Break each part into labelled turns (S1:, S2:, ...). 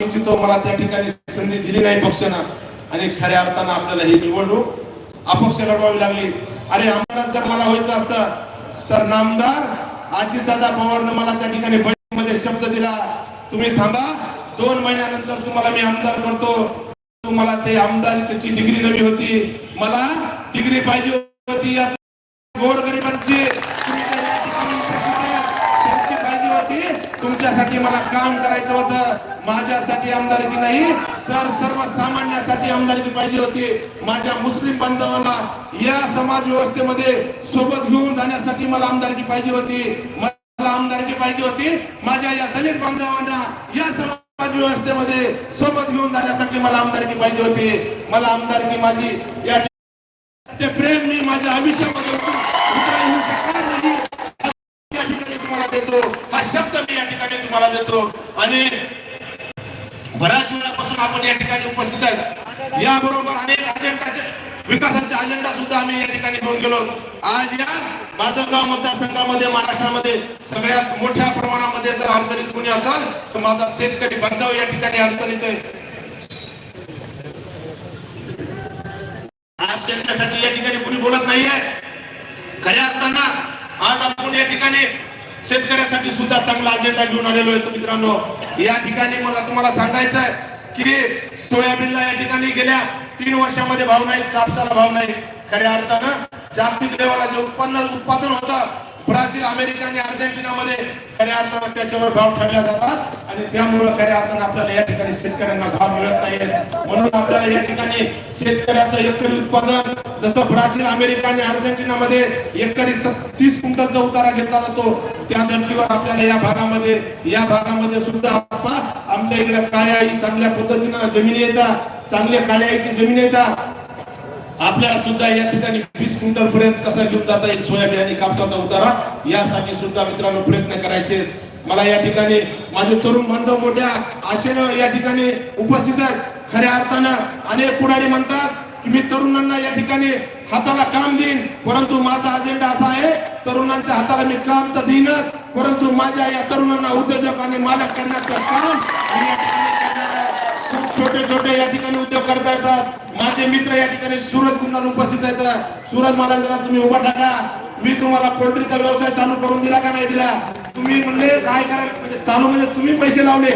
S1: इच्छितो मला त्या ठिकाणी संधी दिली नाही पक्षानं. आणि खऱ्या अर्थानं आपल्याला ही निवडणूक अपक्ष लढवावी लागली. अरे आमदार जर मला व्हायचं असतं तर नामदार अजितदादा पवारनं मला त्या ठिकाणी बैठकीमध्ये शब्द दिला. तुम्ही थांबा. दोन महिन्यानंतर तुम्हाला मी आमदार करतो. तुम्हाला ते आमदारकीची डिग्री नवी होती. मला डिग्री पाहिजे होती. या गोरगरिबांची तुम्ही या ठिकाणी त्यांची पाहिजे होती. तुमच्यासाठी मला काम करायचं होतं. माझ्यासाठी आमदारकी नाही तर सर्वसामान्यासाठी आमदारकी पाहिजे होती. माझ्या मुस्लिम बांधवांना या समाज व्यवस्थेमध्ये सोबत घेऊन जाण्यासाठी मला आमदारकी पाहिजे होती. मला आमदारकी पाहिजे होती. माझ्या या दलित बांधवांना या समाज व्यवस्थेमध्ये सोबत घेऊन जाण्यासाठी मला आमदारकी पाहिजे होती. मला आमदारकी माझी या ते प्रेम मी माझ्या आयुष्यामध्ये होऊ शकणार नाही. या ठिकाणी तुम्हाला देतो. हा शब्द मी या ठिकाणी तुम्हाला देतो. आणि बऱ्याच वेळापासून आपण या ठिकाणी उपस्थित आहेत. याबरोबर अनेक अजेंडाचे विकासाचे अजेंडा सुद्धा आम्ही या ठिकाणी घेऊन गेलो. आज या माजलगाव मतदारसंघामध्ये महाराष्ट्रामध्ये सगळ्यात मोठ्या प्रमाणामध्ये जर अडचणीत कोणी असाल तर माझा शेतकरी बांधव या ठिकाणी अडचणीत आहे. आज त्यांच्यासाठी या ठिकाणी कोणी बोलत नाहीये. खऱ्या अर्थानं आज आपण या ठिकाणी शेतकऱ्यासाठी सुद्धा चांगला अजेंडा घेऊन आलेलो आहे मित्रांनो. या ठिकाणी मला तुम्हाला सांगायचं आहे की सोयाबीनला या ठिकाणी गेल्या तीन वर्षामध्ये भाव नाही कापसाला भाव नाही खऱ्या अर्थानं जागतिक लेवलला जे उत्पन्न उत्पादन होतं ब्राझील अमेरिका आणि अर्जेंटिनामध्ये खऱ्या अर्थानं त्याच्यावर भाव ठरल्या जातात. आणि त्यामुळं खऱ्या अर्थानं आपल्याला या ठिकाणी शेतकऱ्यांना भाव मिळत नाही म्हणून आपल्याला या ठिकाणी शेतकऱ्याचं एकरी उत्पादन जसं ब्राझील अमेरिका आणि अर्जेंटिनामध्ये एकरी तीस क्विंटलचा उतारा घेतला जातो त्या धर्तीवर आपल्याला या भागामध्ये या भागामध्ये सुद्धा आमच्या इकडे काळ्या चांगल्या पद्धतीनं जमिनी येतात चांगल्या काळ्याईची जमीन जमिनी येतात आपल्याला सुद्धा या ठिकाणी वीस क्विंटल पर्यंत कसा घेऊन जाता येईल सोयाबीन आणि कापसाचा उतारा यासाठी सुद्धा मित्रांनो प्रयत्न करायचे. मला या ठिकाणी माझे तरुण बांधव मोठ्या आशेनं या ठिकाणी उपस्थित आहेत. खऱ्या अर्थानं अनेक पुढारी म्हणतात की मी तरुणांना या ठिकाणी हाताला काम देईन. परंतु माझा अजेंडा असा आहे तरुणांच्या हाताला मी काम तर देईनच परंतु माझ्या या तरुणांना उद्योजक आणि मालक करण्याचं काम या ठिकाणी खूप छोटे छोटे या ठिकाणी उद्योग करता येतात. माझे मित्र या ठिकाणी सूरज गुन्हा उपस्थित आहेत. सूरज मला जरा तुम्ही उभा टाका मी तुम्हाला पोल्ट्रीचा व्यवसाय चालू करून दिला का नाही दिला? तुम्ही म्हणले काय करा म्हणजे चालू म्हणजे तुम्ही पैसे लावले.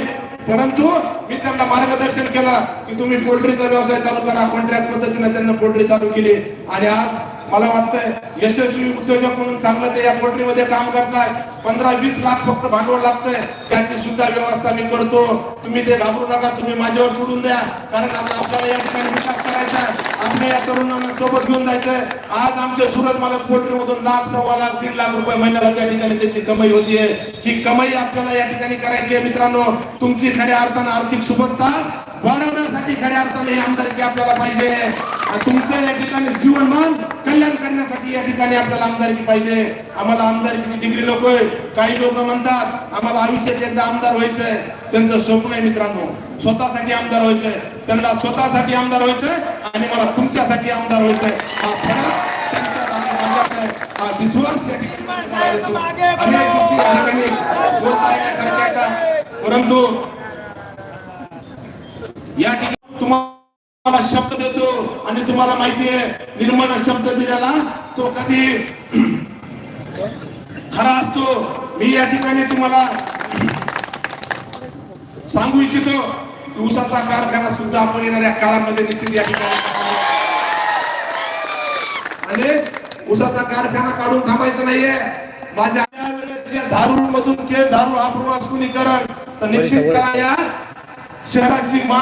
S1: परंतु मी त्यांना मार्गदर्शन केलं की तुम्ही पोल्ट्रीचा व्यवसाय चालू करा कॉन्ट्रॅक्ट पद्धतीने त्यांना पोल्ट्री चालू केली. आणि आज मला वाटतंय यशस्वी उद्योजक म्हणून चांगलं ते या पोल्ट्रीमध्ये काम करताय. पंधरा वीस लाख फक्त भांडवल लागतंय. त्याची सुद्धा व्यवस्था मी करतो. तुम्ही ते घाबरू नका तुम्ही माझ्यावर सोडून द्या. कारण आता आपल्याला या ठिकाणी विकास करायचा आहे. आपल्या या तरुणांना सोबत घेऊन जायचंय. आज आमच्या सुरत मालक पोल्ट्री मधून लाख सव्वा लाख दीड लाख रुपये महिन्याला त्या ठिकाणी त्याची कमाई होतीये. ही कमाई आपल्याला या ठिकाणी करायची आहे मित्रांनो. तुमची खऱ्या अर्थानं आर्थिक सुबत्ता वाढवण्यासाठी खऱ्या अर्थाने ही आमदारकी आपल्याला पाहिजे. तुमचं या ठिकाणी जीवनमान कल्याण करण्यासाठी या ठिकाणी आपल्याला आमदारकी पाहिजे. आम्हाला आमदारकीची डिग्री नकोय. काही लोक म्हणतात आम्हाला आयुष्यात एकदा आमदार व्हायचंय. त्यांचं स्वप्न आहे मित्रांनो स्वतःसाठी आमदार व्हायचंय. त्यांना स्वतःसाठी आमदार व्हायचंय आणि मला तुमच्यासाठी आमदार व्हायचंय. हा फरक आहे. हा विश्वास या ठिकाणी देतो अनेक गोष्टी या ठिकाणी बोलता येण्यासारख्या परंतु या ठिकाणी तुम्हाला शब्द देतो आणि तुम्हाला माहिती आहे निर्मळ शब्द दिलेला तो कधी खरा असतो मी या ठिकाणी तुम्हाला सांगू इच्छितो ऊसाचा कारखाना सुद्धा आपण येणाऱ्या काळामध्ये निश्चित या ठिकाणी आणि ऊसाचा कारखाना काढून थांबायचं नाहीये. माझ्या दारू मधून के दारू प्रवास कुणी करत तर निश्चित करा या. शहराची मान